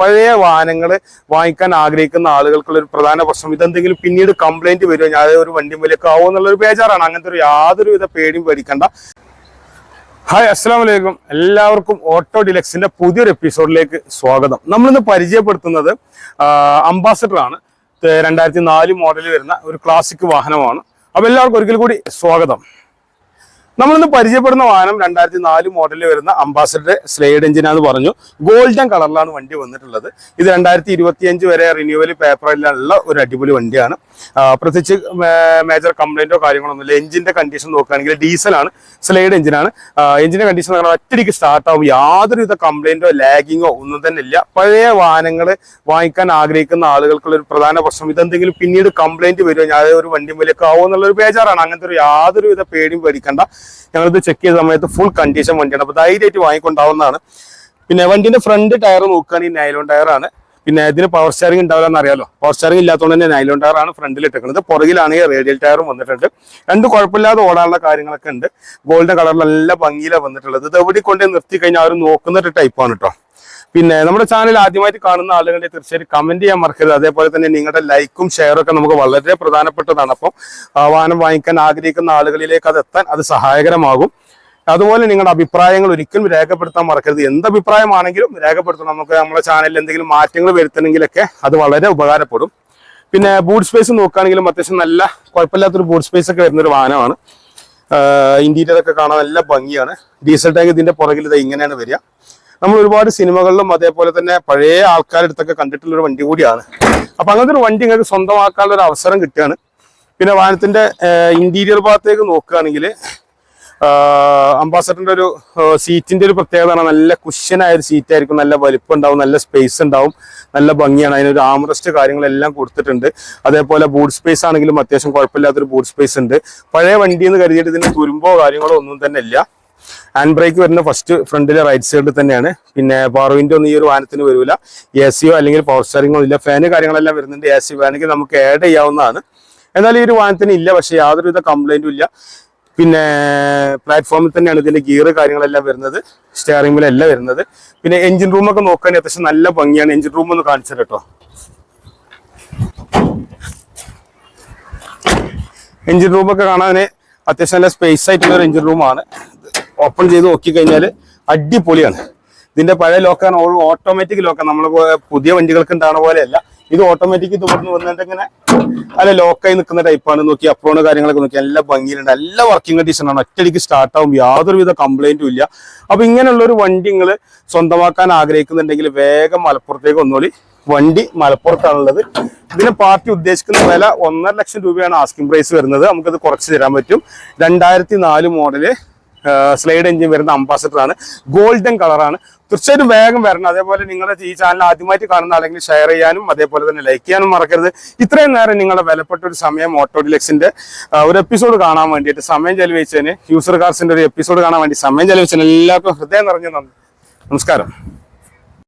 പഴയ വാഹനങ്ങൾ വാങ്ങിക്കാൻ ആഗ്രഹിക്കുന്ന ആളുകൾക്കുള്ള ഒരു പ്രധാന പ്രശ്നം. ഇതെന്തെങ്കിലും പിന്നീട് കംപ്ലൈന്റ് വരുമോ ഞാൻ ഒരു വണ്ടി വിലക്ക് ആവോ എന്നുള്ള ഒരു ബേജാറാണ്. അങ്ങനത്തെ ഒരു യാതൊരു വിധ പേടിയും പേടിക്കണ്ട. ഹായ് അസ്സാം വലൈക്കും എല്ലാവർക്കും ഓട്ടോ ഡിലക്സിന്റെ പുതിയൊരു എപ്പിസോഡിലേക്ക് സ്വാഗതം. നമ്മളിന്ന് പരിചയപ്പെടുത്തുന്നത് അംബാസഡർ ആണ് രണ്ടായിരത്തി നാല് മോഡൽ വരുന്ന ഒരു ക്ലാസിക് വാഹനമാണ്. അപ്പൊ എല്ലാവർക്കും ഒരിക്കൽ കൂടി സ്വാഗതം. നമ്മളിന്ന് പരിചയപ്പെടുന്ന വാഹനം രണ്ടായിരത്തി നാല് മോഡലിൽ വരുന്ന അംബാസഡർ സ്ലൈഡ് എഞ്ചിനാന്ന് പറഞ്ഞു. ഗോൾഡൻ കളറിലാണ് വണ്ടി വന്നിട്ടുള്ളത്. ഇത് രണ്ടായിരത്തി വരെ റിന്യൂവൽ പേപ്പറിലുള്ള ഒരു അടിപൊളി വണ്ടിയാണ്. പ്രത്യേകിച്ച് മേജർ കംപ്ലൈന്റോ കാര്യങ്ങളോ ഒന്നുമില്ല. എഞ്ചിന്റെ കണ്ടീഷൻ നോക്കുകയാണെങ്കിൽ ഡീസലാണ് സ്ലൈഡ് എഞ്ചിനാണ് എഞ്ചിന്റെ കണ്ടീഷൻ പറഞ്ഞാൽ ഒറ്റയ്ക്ക് സ്റ്റാർട്ടാവും യാതൊരുവിധ കംപ്ലൈന്റോ ലാഗിങ്ങോ ഒന്നും തന്നെ ഇല്ല. പഴയ വാഹനങ്ങൾ വാങ്ങിക്കാൻ ആഗ്രഹിക്കുന്ന ആളുകൾക്കുള്ള ഒരു പ്രധാന പ്രശ്നം ഇതെന്തെങ്കിലും പിന്നീട് കംപ്ലൈന്റ് വരുമോ? ഞാൻ ഒരു വണ്ടി ആവോ എന്നുള്ള ഒരു ബേജാറാണ്. അങ്ങനത്തെ ഒരു യാതൊരുവിധ പേടിയും പേടിക്കണ്ട. ഞങ്ങളിത് ചെക്ക് ചെയ്ത സമയത്ത് ഫുൾ കണ്ടീഷൻ വണ്ടിയാണ്. അപ്പൊ ധൈര്യമായിട്ട് വാങ്ങിക്കൊണ്ടാവുന്നതാണ്. പിന്നെ വണ്ടിന്റെ ഫ്രണ്ട് ടയർ നോക്കുകയാണെങ്കിൽ നൈലോൺ ടയറാണ് പിന്നെ ഇതിന് പവർ സ്റ്റാറിംഗ് ഉണ്ടാവില്ല എന്ന് അറിയാലോ. പവർ സ്റ്റാറിംഗ് ഇല്ലാത്തതുകൊണ്ട് തന്നെ നൈലോൺ ടയറാണ് ഫ്രണ്ടിൽ ഇട്ടിരിക്കുന്നത്. പുറകിലാണെങ്കിൽ റേഡിയൽ ടയറും വന്നിട്ടുണ്ട്. രണ്ട് കുഴപ്പമില്ലാതെ ഓടാനുള്ള കാര്യങ്ങളൊക്കെ ഉണ്ട്. ഗോൾഡൻ കളറിൽ നല്ല ഭംഗിയിലാണ് വന്നിട്ടുള്ളത്. ഇത് എവിടെ കൊണ്ട് നിർത്തി കഴിഞ്ഞാൽ അവർ നോക്കുന്ന ഒരു ടൈപ്പാണ് കേട്ടോ പിന്നെ നമ്മുടെ ചാനൽ ആദ്യമായിട്ട് കാണുന്ന ആളുകളെ തീർച്ചയായും കമന്റ് ചെയ്യാൻ മറക്കരുത്. അതേപോലെ തന്നെ നിങ്ങളുടെ ലൈക്കും ഷെയറും ഒക്കെ നമുക്ക് വളരെ പ്രധാനപ്പെട്ടതാണ്. അപ്പം വാഹനം വാങ്ങിക്കാൻ ആഗ്രഹിക്കുന്ന ആളുകളിലേക്ക് അത് എത്താൻ അത് സഹായകരമാകും. അതുപോലെ നിങ്ങളുടെ അഭിപ്രായങ്ങൾ ഒരിക്കലും രേഖപ്പെടുത്താൻ മറക്കരുത്. എന്ത് അഭിപ്രായമാണെങ്കിലും രേഖപ്പെടുത്തണം. നമുക്ക് നമ്മുടെ ചാനലിൽ എന്തെങ്കിലും മാറ്റങ്ങൾ വരുത്തണമെങ്കിലൊക്കെ അത് വളരെ ഉപകാരപ്പെടും. പിന്നെ ബൂട്ട് സ്പേസ് നോക്കുകയാണെങ്കിലും അത്യാവശ്യം നല്ല കുഴപ്പമില്ലാത്തൊരു ബൂട്ട് സ്പേസ് ഒക്കെ വരുന്നൊരു വാഹനമാണ്. ഇന്റീരിയർ ഒക്കെ കാണാൻ നല്ല ഭംഗിയാണ്. ഡീസൽ ടാങ്ക് ഇതിന്റെ പുറകിൽ ഇത് ഇങ്ങനെയാണ് വരിക. നമ്മൾ ഒരുപാട് സിനിമകളിലും അതേപോലെ തന്നെ പഴയ ആൾക്കാരുടെ അടുത്തൊക്കെ കണ്ടിട്ടുള്ള ഒരു വണ്ടി കൂടിയാണ്. അപ്പൊ അങ്ങനത്തെ ഒരു വണ്ടി നിങ്ങൾക്ക് സ്വന്തമാക്കാനുള്ള ഒരു അവസരം കിട്ടുകയാണ്. പിന്നെ വാഹനത്തിന്റെ ഇന്റീരിയർ ഭാഗത്തേക്ക് നോക്കുകയാണെങ്കിൽ അംബാസഡറിന്റെ ഒരു സീറ്റിന്റെ ഒരു പ്രത്യേകത നല്ല കുഷ്യനായ ഒരു സീറ്റ് ആയിരിക്കും. നല്ല വലിപ്പം ഉണ്ടാവും നല്ല സ്പേസ് ഉണ്ടാവും നല്ല ഭംഗിയാണ്. അതിനൊരു ആംറസ്റ്റ് കാര്യങ്ങളെല്ലാം കൊടുത്തിട്ടുണ്ട്. അതേപോലെ ബൂട്ട് സ്പേസ് ആണെങ്കിലും അത്യാവശ്യം കുഴപ്പമില്ലാത്തൊരു ബൂട്ട് സ്പേസ് ഉണ്ട്. പഴയ വണ്ടി എന്ന് കരുതിയിട്ട് ഇതിന് തുരുമ്പോ കാര്യങ്ങളോ ഒന്നും തന്നെ ഇല്ല. ഹാൻഡ് ബ്രേക്ക് വരുന്ന ഫസ്റ്റ് ഫ്രണ്ടിലെ റൈറ്റ് സൈഡിൽ തന്നെയാണ്. പിന്നെ പവർ വിൻഡോ ഒന്നും ഈ ഒരു വാഹനത്തിന് വരില്ല എ സിയോ അല്ലെങ്കിൽ പവർ സ്റ്റാറിങ്ങോ ഇല്ല. ഫാന് കാര്യങ്ങളെല്ലാം വരുന്നുണ്ട്. എ സി വേണമെങ്കിൽ നമുക്ക് ആഡ് ചെയ്യാവുന്നതാണ്. എന്നാൽ ഈ ഒരു വാഹനത്തിന് ഇല്ല. പക്ഷേ യാതൊരുവിധ കംപ്ലൈന്റും ഇല്ല. പിന്നെ പ്ലാറ്റ്ഫോമിൽ തന്നെയാണ് ഇതിന്റെ ഗിയർ കാര്യങ്ങളെല്ലാം വരുന്നത് സ്റ്റിയറിംഗ് വീലെല്ലാം വരുന്നത്. പിന്നെ എഞ്ചിൻ റൂമൊക്കെ നോക്കാൻ അത്യാവശ്യം നല്ല ഭംഗിയാണ്. എഞ്ചിൻ റൂം ഒന്ന് കാണിച്ചു കേട്ടോ എഞ്ചിൻ റൂമൊക്കെ കാണാൻ അത്യാവശ്യം നല്ല സ്പേസ് ആയിട്ടുള്ള എഞ്ചിൻ റൂമാണ് ഓപ്പൺ ചെയ്ത് നോക്കി കഴിഞ്ഞാൽ അടിപൊളിയാണ്. ഇതിന്റെ പഴയ ലോക്കാണ് ഓട്ടോമാറ്റിക് ലോക്കാണ് നമ്മൾ പുതിയ വണ്ടികൾക്ക് ഉണ്ടാകുന്ന പോലെയല്ല. ഇത് ഓട്ടോമാറ്റിക് തുറന്ന് വന്നിട്ട് ഇങ്ങനെ അല്ല ലോക്കായി നിൽക്കുന്ന ടൈപ്പാണ് നോക്കി അപ്രോണ് കാര്യങ്ങളൊക്കെ നോക്കി എല്ലാം ഭംഗിയിലുണ്ട്. എല്ലാ വർക്കിംഗ് കണ്ടീഷനാണ് ഒറ്റയടിക്ക് സ്റ്റാർട്ട് ആവും. യാതൊരുവിധ കംപ്ലൈന്റും ഇല്ല. അപ്പൊ ഇങ്ങനെയുള്ള ഒരു വണ്ടി നിങ്ങൾ സ്വന്തമാക്കാൻ ആഗ്രഹിക്കുന്നുണ്ടെങ്കിൽ വേഗം മലപ്പുറത്തേക്ക് ഒന്നുകൂടി വണ്ടി മലപ്പുറത്താണുള്ളത്. ഇതിന് പാർട്ടി ഉദ്ദേശിക്കുന്ന വില ഒന്നര ലക്ഷം രൂപയാണ് ആസ്കിംഗ് പ്രൈസ് വരുന്നത്. നമുക്കത് കുറച്ച് തരാൻ പറ്റും. രണ്ടായിരത്തി നാല് മോഡൽ സ്ലൈഡ് എഞ്ചിൻ വരുന്ന അംബാസഡർ ആണ്. ഗോൾഡൻ കളറാണ് തീർച്ചയായിട്ടും വേഗം വരണം. അതേപോലെ നിങ്ങളുടെ ഈ ചാനൽ ആദ്യമായിട്ട് കാണുന്ന അല്ലെങ്കിൽ ഷെയർ ചെയ്യാനും അതേപോലെ തന്നെ ലൈക്ക് ചെയ്യാനും മറക്കരുത്. ഇത്രയും നേരം നിങ്ങളുടെ വിലപ്പെട്ട ഒരു സമയം ഓട്ടോ ഡിലക്സിന്റെ ഒരു എപ്പിസോഡ് കാണാൻ വേണ്ടിയിട്ട് സമയം ചെലവഴിച്ചതിന് യൂസർ കാർസിന്റെ ഒരു എപ്പിസോഡ് കാണാൻ വേണ്ടി സമയം ചെലവഴിച്ചതിന് എല്ലാവർക്കും ഹൃദയം നിറഞ്ഞ നന്ദി. നമസ്കാരം.